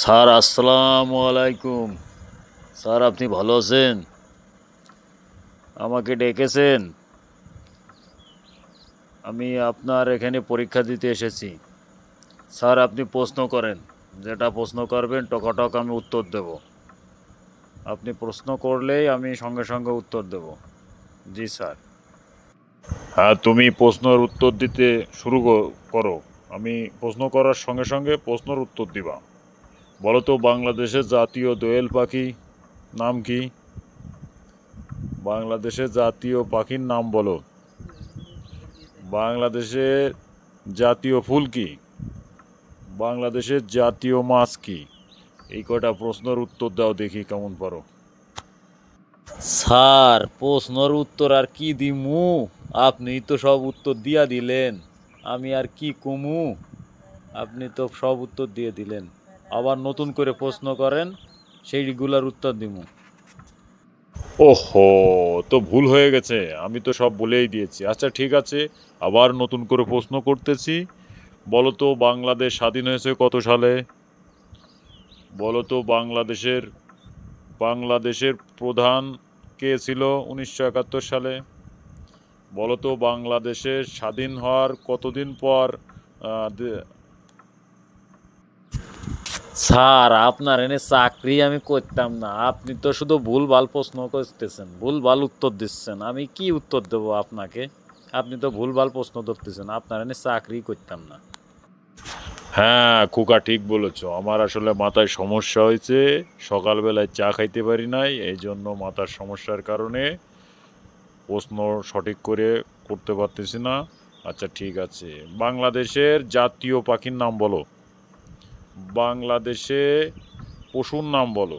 Sir, আসসালামু আলাইকুম। Sir, আপনি ভালো আছেন? আমাকে ডেকেছেন। আমি আপনার এখানে পরীক্ষা দিতে এসেছি। স্যার, আপনি প্রশ্ন করেন। যেটা প্রশ্ন করবেন, টকাটক আমি উত্তর দেব। আপনি প্রশ্ন করলেই আমি সঙ্গে সঙ্গে উত্তর দেব। জি, স্যার। হ্যাঁ তুমি প্রশ্নের উত্তর দিতে শুরু করো। আমি প্রশ্ন করার সঙ্গে সঙ্গে প্রশ্নের উত্তর দিবা। বলো তো বাংলাদেশের জাতীয় দোয়েল পাখি নাম কি? বাংলাদেশের জাতীয় পাখির নাম বলো। বাংলাদেশের জাতীয় ফুল কি? বাংলাদেশের জাতীয় মাছ কি? এই কটা প্রশ্নের উত্তর দাও দেখি কেমন পারো। স্যার, প্রশ্নের উত্তর আর কি দিমু? আপনি তো সব উত্তর দিয়া দিলেন, আমি আর কি কমু? আপনি তো সব উত্তর দিয়ে দিলেন। আবার নতুন করে প্রশ্ন করেন, সেইগুলার উত্তর দিব ওহো, তো ভুল হয়ে গেছে, আমি তো সব বলেই দিয়েছি। আচ্ছা ঠিক আছে, আবার নতুন করে প্রশ্ন করতেছি। বলো তো বাংলাদেশ স্বাধীন হয়েছে কত সালে? বলো তো বাংলাদেশের বাংলাদেশের প্রধান কে ছিল উনিশশো একাত্তর সালে? বলো তো বাংলাদেশের স্বাধীন হওয়ার কতদিন পর স্যার, আপনার এনে চাকরি আমি করতাম না। আপনি তো শুধু ভুল ভালো প্রশ্ন করতেছেন ভুল ভালো উত্তর দিচ্ছেন। আমি কি উত্তর দেবো আপনাকে? আপনি তো ভুল ভালো প্রশ্ন ধরতেছেন, আপনার এনে চাকরি করতাম না। হ্যাঁ কুকা ঠিক বলেছ। আমার আসলে মাথায় সমস্যা হয়েছে, সকালবেলায় চা খাইতে পারি নাই এই জন্য মাথার সমস্যার কারণে প্রশ্ন সঠিক করে করতে পারতেছি না। আচ্ছা ঠিক আছে। বাংলাদেশের জাতীয় পাখির নাম বলো। বাংলাদেশে পশুর নাম বলো।